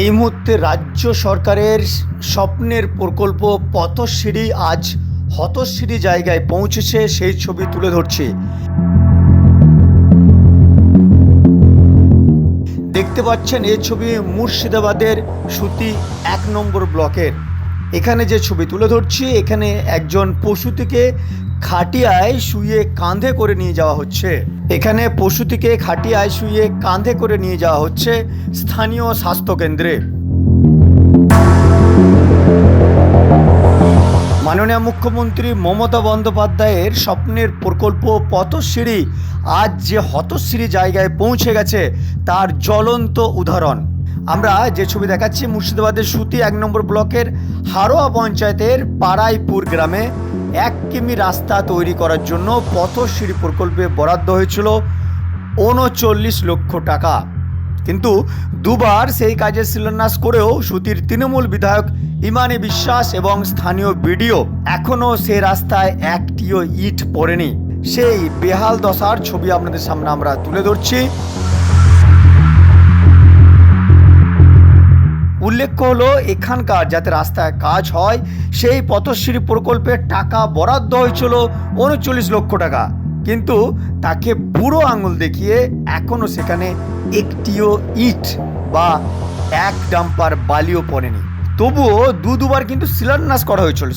এই মুহূর্তে রাজ্য সরকারের স্বপ্নের প্রকল্প পথশ্রী আজ হতশ্রী জায়গায় পৌঁছেছে, সেই ছবি তুলে ধরছি। দেখতে পাচ্ছেন এই ছবি মুর্শিদাবাদের সুতি এক নম্বর ব্লকের। এখানে যে ছবি তুলে ধরছি, এখানে একজন পশুটিকে খাটিয়ায় শুয়ে কাঁধে করে নিয়ে যাওয়া হচ্ছে। এখানে পশুটিকে খাটিয়ায় শুয়ে কাঁধে করে নিয়ে যাওয়া হচ্ছে স্থানীয় স্বাস্থ্যকেন্দ্রে। মাননীয় মুখ্যমন্ত্রী মমতা বন্দ্যোপাধ্যায়ের স্বপ্নের প্রকল্প পথশ্রী আজ যে হতশ্রী জায়গায় পৌঁছে গেছে, তার জ্বলন্ত উদাহরণ। আমরা যে ছবি দেখাচ্ছি, মুর্শিদাবাদের সুতি এক নম্বর ব্লকের হারোয়া পঞ্চায়েতের পাড়াইপুর গ্রামে এক কিমি রাস্তা তৈরি করার জন্য পথশ্রী প্রকল্পে বরাদ্দ হয়েছিল উনচল্লিশ লক্ষ টাকা। কিন্তু দুবার সেই কাজের শিলান্যাস করেও সুতির তৃণমূল বিধায়ক ইমানি বিশ্বাস এবং স্থানীয় বিডিও এখনও সে রাস্তায় একটিও ইট পড়েনি। সেই বেহাল দশার ছবি আপনাদের সামনে আমরা তুলে ধরছি। উল্লেখ্য হলো, এখানকার যাতে রাস্তায় কাজ হয়, সেই পথশ্রী প্রকল্পের টাকা বরাদ্দ হয়েছিল উনচল্লিশ লক্ষ টাকা। কিন্তু তাকে বুড়ো আঙুল দেখিয়ে এখনও সেখানে একটিও ইট বা এক ডাম্পার বালিও পড়েনি। তবুও দু দুবার কিন্তু শিলান্যাস করা হয়েছিল।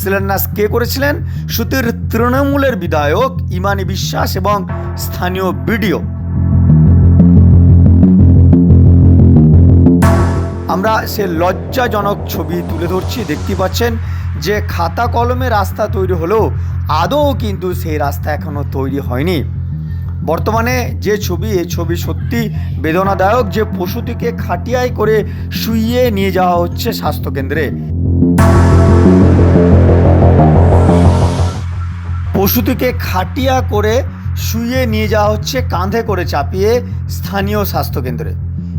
শিলান্যাস কে করেছিলেন? সুতির তৃণমূলের বিধায়ক ইমানি বিশ্বাস এবং স্থানীয় বিডিও। আমরা সে লজ্জাজনক ছবি তুলে ধরছি, দেখতে পাচ্ছেন যে খাতা কলমে রাস্তা তৈরি হলেও আদৌ কিন্তু সেই রাস্তা এখনও তৈরি হয়নি। বর্তমানে যে ছবি এই ছবি সত্যি বেদনাদায়ক যে পশুটিকে খাটিয়ায় করে শুইয়ে নিয়ে যাওয়া হচ্ছে স্বাস্থ্যকেন্দ্রে। পশুটিকে খাটিয়া করে শুইয়ে নিয়ে যাওয়া হচ্ছে, কাঁধে করে চাপিয়ে স্থানীয় স্বাস্থ্যকেন্দ্রে।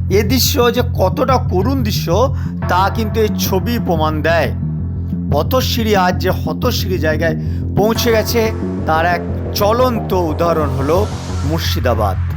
এ দৃশ্য যে কতটা করুণ দৃশ্য, তা কিন্তু এই ছবি প্রমাণ দেয়। পথশ্রী আজ যে হতশ্রী জায়গায় পৌঁছে গেছে, তার এক চলন্ত উদাহরণ হলো মুর্শিদাবাদ।